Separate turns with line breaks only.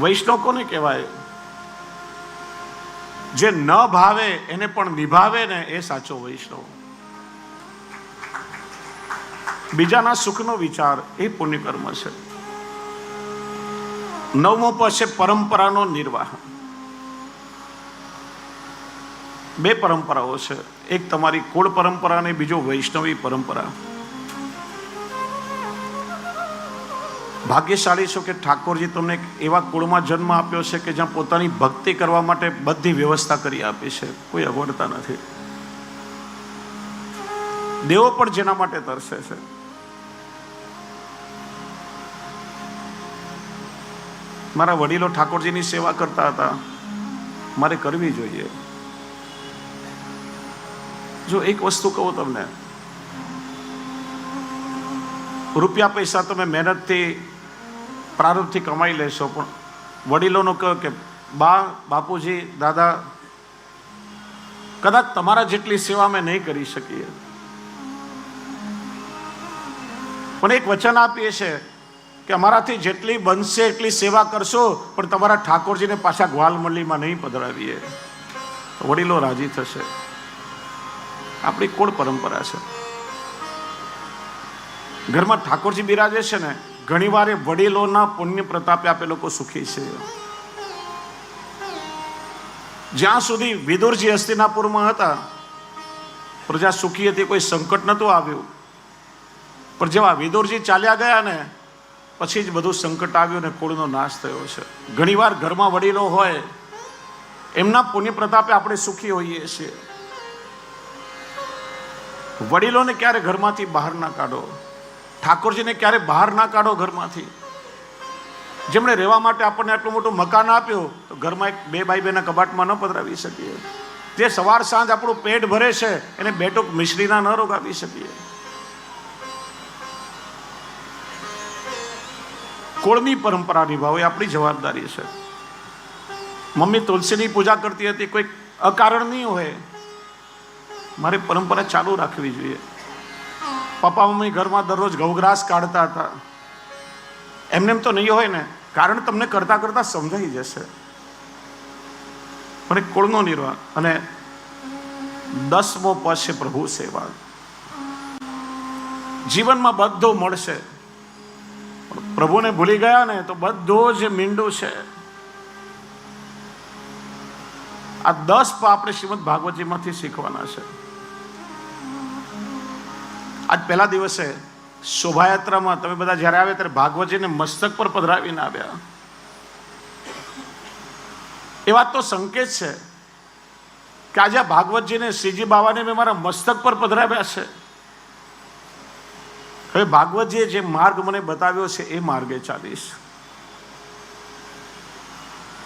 વૈષ્ણવ કોને કહેવાય. જે ન ભાવે, એને પણ નિભાવે ને એ સાચો વૈષ્ણવ. બીજાના સુખનો વિચાર એ પુણ્યકર્મ છે. નવમો પદ પરંપરાનો નિર્વાહ. બે પરંપરાઓ છે. એક તમારી કુળ પરંપરા અને બીજો વૈષ્ણવી પરંપરા. ભાગ્યશાળી છો કે ઠાકોરજી તમને એવા કુળમાં જન્મ આપ્યો છે કે જ્યાં પોતાની ભક્તિ કરવા માટે બધી વ્યવસ્થા કરી આપી છે? કોઈ અગવડતા નથી. દેવો પણ જેના માટે તરસે છે. મારા વડીલો ઠાકોરજીની સેવા કરતા હતા. મારે કરવી જોઈએ. જો એક વસ્તુ કહું તમને. રૂપિયા પૈસા તમે મહેનતથી પ્રારંભથી કમાઈ લેશો, પણ વડીલોનો કહો કે, બા, બાપુજી, દાદા, કદાચ તમારા જેટલી સેવા અમે નહીં કરી શકીએ. પણ એક વચન આપીએ છે કે અમારાથી જેટલી બનશે, એટલી સેવા કરશો, પણ તમારા ઠાકોરજીને પાછા ગ્વાલમલ્લીમાં નહીં પધરાવીએ. વડીલો રાજી થશે. આપણી કોણ પરંપરા છે. ઘરમાં ઠાકોરજી બિરાજે છે ને ઘણીવાર એ વડીલોના પુણ્ય પ્રતાપે આપે લોકો સુખી છે. જ્યાં સુધી વિદુરજી હસ્તિનાપુરમાં હતા, પ્રજા સુખી હતી, કોઈ સંકટ નહોતું આવ્યું. પણ જેવા વિદુરજી ચાલ્યા ગયા ને, પછી જ બધું સંકટ આવ્યું ને કુળનો નાશ થયો છે. ઘણીવાર ઘરમાં વડીલો હોય, એમના પુણ્ય પ્રતાપે આપણે સુખી હોઈએ છીએ. વડીલોને ક્યારે ઘરમાંથી બહાર ના કાઢો? ઠાકોરજીને ક્યારે બહાર ના કાઢો ઘરમાંથી? જેમણે રહેવા માટે આપણને આટલું મોટું મકાન આપ્યું, તો ઘરમાં એક બે બાઈ બેના કબાટમાં ન પધરાવી શકીએ. જે સવાર સાંજ આપણું પેટ ભરે છે, એને બેટોક મિશ્રીના ન રોગાવી શકીએ. કોળની પરંપરા નિભાવો, એ આપણી જવાબદારી છે. મમ્મી તુલસીની પૂજા કરતી હતી, કોઈ અકારણ નહીં હોય. મારે પરંપરા ચાલુ રાખવી જોઈએ. પપ્પા મમ્મી ઘરમાં દરરોજ ઘઉગ્રાસ કાઢતા હતા. એમને એમ તો નહીં હોય ને, કારણ તમને કરતા કરતા સમજાઈ જશે. એક કુળનો નિર્વાહ અને દસમો પદ પ્રભુ સેવા. જીવનમાં બધું મળશે. પ્રભુને ભૂલી ગયા ને તો બધું જ મીંડું છે. આ દસ આપણે શ્રીમદ ભાગવતજીમાંથી શીખવાના છે. આજ પહેલા દિવસે શોભાયાત્રામાં તમે બધા જ્યારે આવ્યા ત્યારે ભાગવતજીને મસ્તક પર પધરાવીને આવ્યા. એ વાત તો સંકેત છે કે આજે ભાગવતજીને શ્રીજી બાબાને મેં મારા મસ્તક પર પધરાવ્યા છે. હવે ભાગવતજીએ જે માર્ગ મને બતાવ્યો છે એ માર્ગે ચાલીશ.